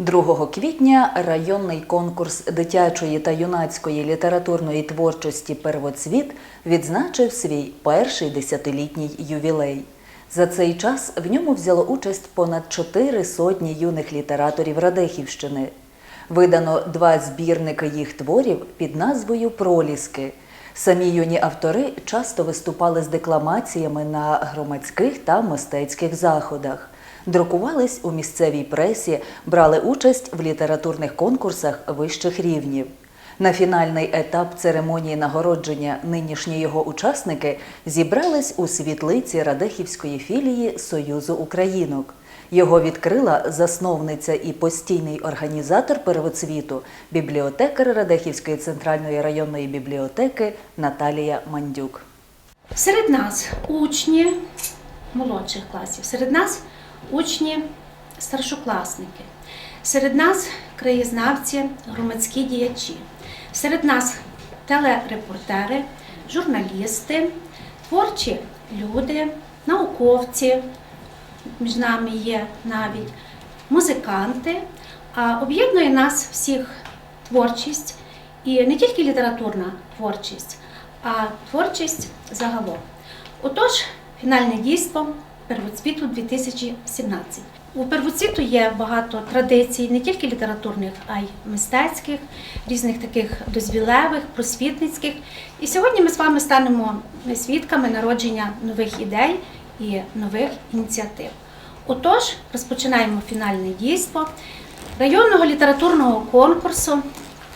2 квітня районний конкурс дитячої та юнацької літературної творчості Первоцвіт відзначив свій перший десятилітній ювілей. За цей час в ньому взяло участь понад чотири сотні юних літераторів Радехівщини. Видано два збірники їх творів під назвою Проліски. Самі юні автори часто виступали з декламаціями на громадських та мистецьких заходах, друкувались у місцевій пресі, брали участь в літературних конкурсах вищих рівнів. На фінальний етап церемонії нагородження нинішні його учасники зібрались у світлиці Радехівської філії Союзу Українок. Його відкрила засновниця і постійний організатор первоцвіту, бібліотекар Радехівської центральної районної бібліотеки Наталія Мандюк. Серед нас учні молодших класів, серед нас учні старшокласники, серед нас краєзнавці, громадські діячі, серед нас телерепортери, журналісти, творчі люди, науковці, між нами є навіть музиканти. А об'єднує нас всіх творчість і не тільки літературна творчість, а творчість загалом. Отож, фінальне дійство первоцвіту 2017. У первоцвіту є багато традицій, не тільки літературних, а й мистецьких, різних таких дозвілевих, просвітницьких. І сьогодні ми з вами станемо свідками народження нових ідей і нових ініціатив. Отож, розпочинаємо фінальне дійство районного літературного конкурсу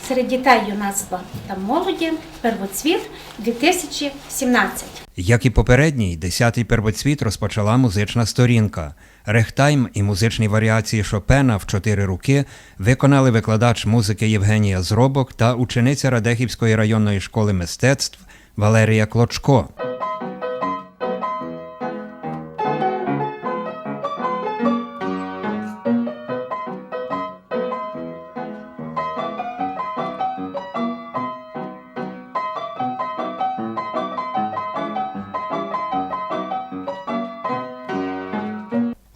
серед дітей, юнацтва та молоді Первоцвіт 2017. Як і попередній, десятий первоцвіт розпочала музична сторінка. Рехтайм і музичні варіації Шопена в чотири руки виконали викладач музики Євгенія Зробок та учениця Радехівської районної школи мистецтв Валерія Клочко.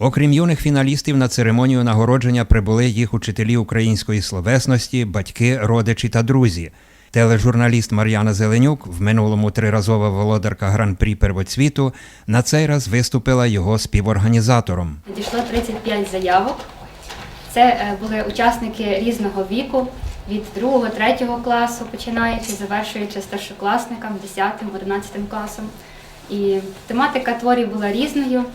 Окрім юних фіналістів, на церемонію нагородження прибули їх учителі української словесності, батьки, родичі та друзі. Тележурналіст Мар'яна Зеленюк, в минулому триразова володарка гран-прі первоцвіту, на цей раз виступила його співорганізатором. Надійшло 35 заявок. Це е, були учасники різного віку, від 2-3 класу, починаючи, завершуючи старшокласникам, 10-11 класом. І тематика творів була різною.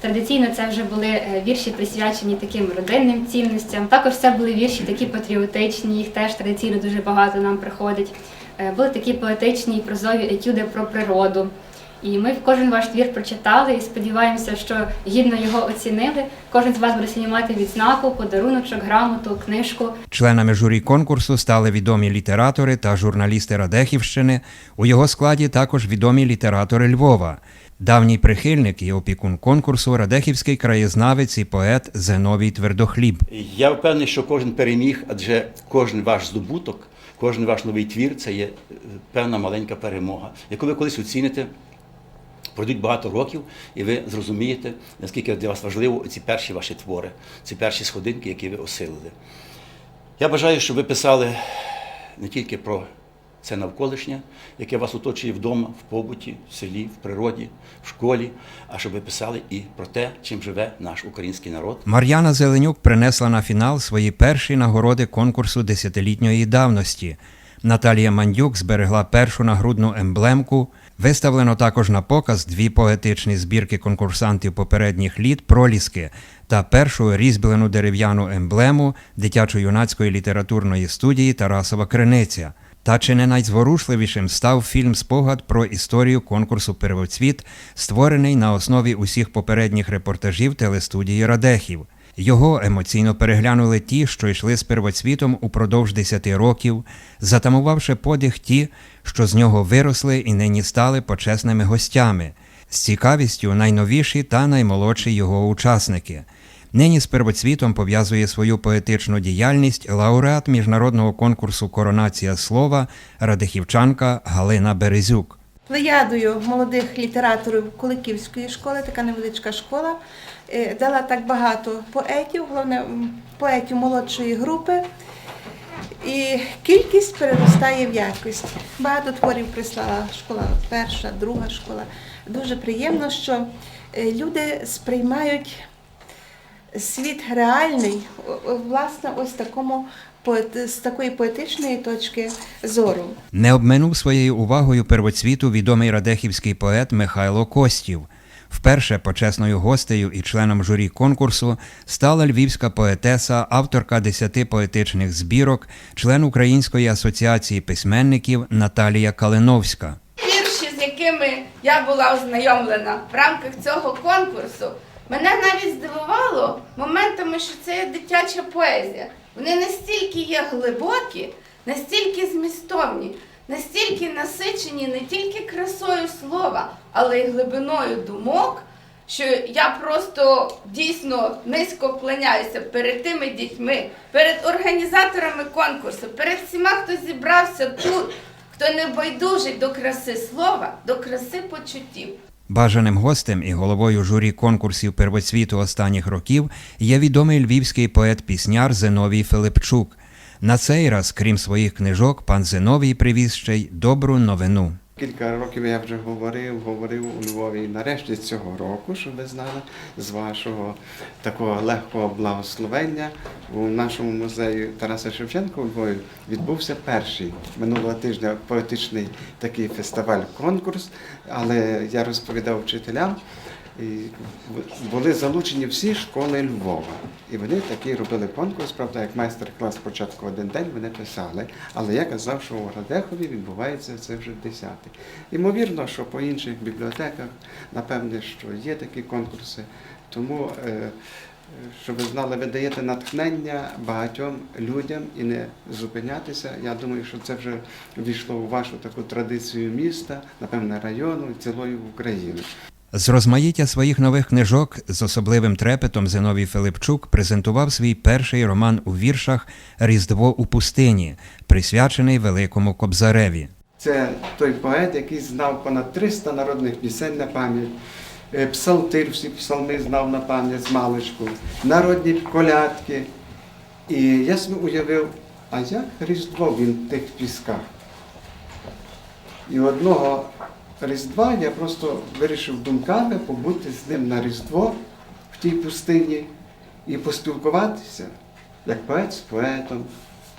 Традиційно це вже були е, вірші присвячені таким родинним цінностям. Також це були вірші такі патріотичні, їх теж традиційно дуже багато нам приходить. Е, Були такі поетичні і прозові етюди про природу. І ми кожен ваш твір прочитали і сподіваємося, що гідно його оцінили. Кожен з вас буде сьогодні мати відзнаку, подаруночок, грамоту, книжку. Членами журі конкурсу стали відомі літератори та журналісти Радехівщини. У його складі також відомі літератори Львова. Давній прихильник і опікун конкурсу Радехівський краєзнавець і поет Зеновій Твердохліб. Я впевнений, що кожен переміг, адже кожен ваш здобуток, кожен ваш новий твір це є е, певна маленька перемога, яку ви колись оціните. Пройдуть багато років, і ви зрозумієте, наскільки для вас важливо ці перші ваші твори, ці перші сходинки, які ви осилили. Я бажаю, щоб ви писали не тільки про це навколишнє, яке вас оточує вдома, в побуті, в селі, в природі, в школі, а щоб ви писали і про те, чим живе наш український народ. Мар'яна Зеленюк принесла на фінал свої перші нагороди конкурсу десятилітньої давності. Наталія Мандюк зберегла першу нагрудну емблемку. Виставлено також на показ дві поетичні збірки конкурсантів попередніх літ проліски та першу різьблену дерев'яну емблему дитячо-юнацької літературної студії Тарасова Криниця. Та чи не найзворушливішим став фільм Спогад про історію конкурсу Первоцвіт, створений на основі усіх попередніх репортажів телестудії Радехів. Його емоційно переглянули ті, що йшли з первоцвітом упродовж 10 років, затамувавши подих ті, що з нього виросли і нині стали почесними гостями, з цікавістю найновіші та наймолодші його учасники. Нині з первоцвітом пов'язує свою поетичну діяльність лауреат міжнародного конкурсу Коронація слова радихівчанка Галина Березюк. плеядою молодих літераторів Куликівської школи, така невеличка школа, е, дала так багато поетів, головне поетів молодшої групи. І кількість переростає в якість. Багато творів прислала школа перша, друга школа. Дуже приємно, що е, люди сприймають світ реальний, власне, ось такому з такої поетичної точки зору. Не обминув своєю увагою первоцвіту відомий радехівський поет Михайло Костів. Вперше почесною гостею і членом журі конкурсу стала львівська поетеса, авторка десяти поетичних збірок, член Української асоціації письменників Наталія Калиновська. Вірші, з якими я була ознайомлена в рамках цього конкурсу, мене навіть здивувало моментами, що це є дитяча поезія. Вони настільки є глибокі, настільки змістовні, настільки насичені не тільки красою слова, але й глибиною думок, що я просто дійсно низько вклоняюся перед тими дітьми, перед організаторами конкурсу, перед всіма, хто зібрався тут, хто не байдужий до краси слова, до краси почуттів. Бажаним гостем і головою журі конкурсів первоцвіту останніх років є відомий львівський поет-пісняр Зиновій Филипчук. На цей раз, крім своїх книжок, пан Зиновій привіз ще й добру новину. Кілька років я вже говорив, говорив у Львові. Нарешті цього року, щоб ви знали, з вашого такого легкого благословення у нашому музеї Тараса Шевченка у Львові відбувся перший минулого тижня поетичний такий фестиваль-конкурс. Але я розповідав вчителям. І були залучені всі школи Львова. І вони такий робили конкурс, правда, як майстер-клас спочатку один день вони писали. Але я казав, що у Радехові відбувається це вже десятий. Ймовірно, що по інших бібліотеках, напевне, що є такі конкурси. Тому, е, щоб ви знали, ви даєте натхнення багатьом людям і не зупинятися. Я думаю, що це вже війшло у вашу таку традицію міста, напевне, району і цілої України. З розмаїття своїх нових книжок з особливим трепетом Зиновій Филипчук презентував свій перший роман у віршах Різдво у пустині, присвячений Великому Кобзареві. Це той поет, який знав понад 300 народних пісень на пам'ять. Е, Псалтир, всі псалми знав на пам'ять з маличку, народні колядки. І я собі уявив, а як Різдво він в тих пісках? І одного Різдва я просто вирішив думками побути з ним на Різдво в тій пустині і поспілкуватися як поет з поетом,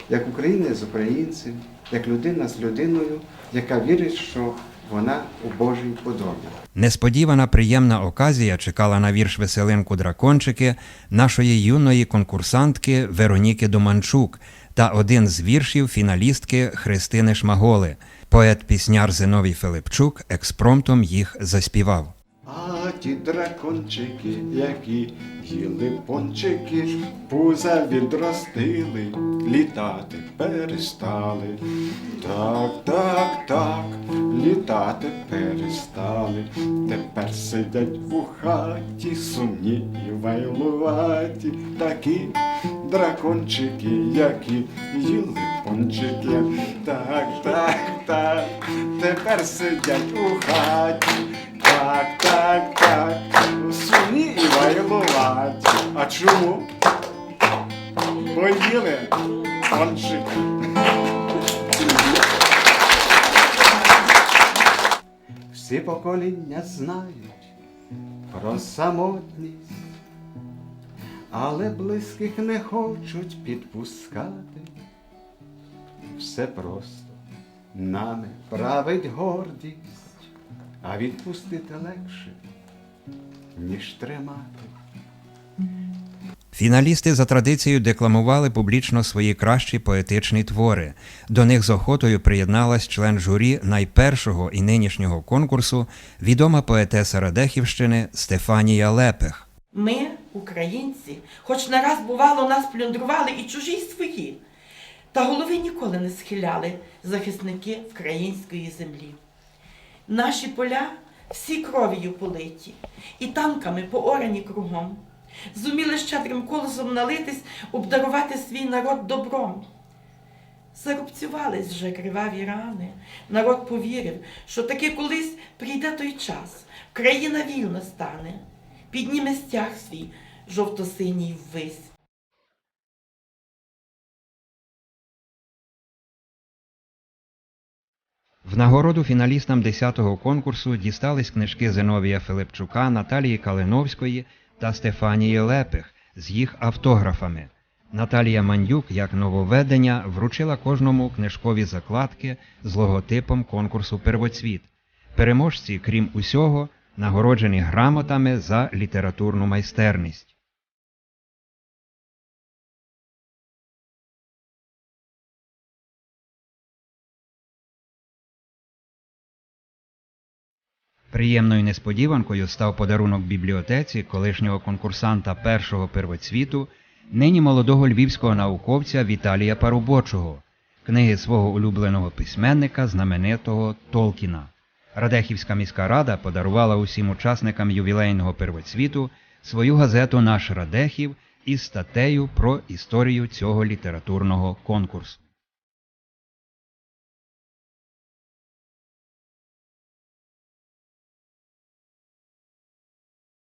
як українець з українцем, як людина з людиною, яка вірить, що вона у Божій подобі. Несподівана приємна оказія чекала на вірш Веселинку Дракончики нашої юної конкурсантки Вероніки Думанчук та один з віршів фіналістки Христини Шмаголи. Поет-пісняр Зиновій Филипчук експромтом їх заспівав. А ті дракончики, які їли пончики, пуза відростили, літати перестали. Так, так, так, літати перестали. Тепер сидять у хаті, сумні і вайлуваті, такі дракончики, які їли пончики. Так, так, так, тепер сидять у хаті. Так, так, так, сумні і вайлуваті. А чому? Бо їли пончики. Всі покоління знають про самотність, але близьких не хочуть підпускати. Все просто нами править гордість, а відпустити легше, ніж тримати. Фіналісти за традицією декламували публічно свої кращі поетичні твори. До них з охотою приєдналась член журі найпершого і нинішнього конкурсу відома поетеса Радехівщини Стефанія Лепех. Ми, українці, хоч не раз бувало нас плюндрували і чужі й свої, та голови ніколи не схиляли захисники української землі. Наші поля всі кров'ю политі, і танками поорані кругом. Зуміли щедрим колосом налитись, обдарувати свій народ добром. Зарубцювались вже криваві рани. Народ повірив, що таки колись прийде той час, країна вільна стане, підніме стяг свій жовто-синій ввись. В нагороду фіналістам 10-го конкурсу дістались книжки Зиновія Филипчука, Наталії Калиновської та Стефанії Лепих з їх автографами. Наталія Мандюк, як нововведення, вручила кожному книжкові закладки з логотипом конкурсу Первоцвіт. Переможці, крім усього, нагороджені грамотами за літературну майстерність. Приємною несподіванкою став подарунок бібліотеці колишнього конкурсанта першого первоцвіту, нині молодого львівського науковця Віталія Парубочого, книги свого улюбленого письменника, знаменитого Толкіна. Радехівська міська рада подарувала усім учасникам ювілейного первоцвіту свою газету Наш Радехів із статтею про історію цього літературного конкурсу.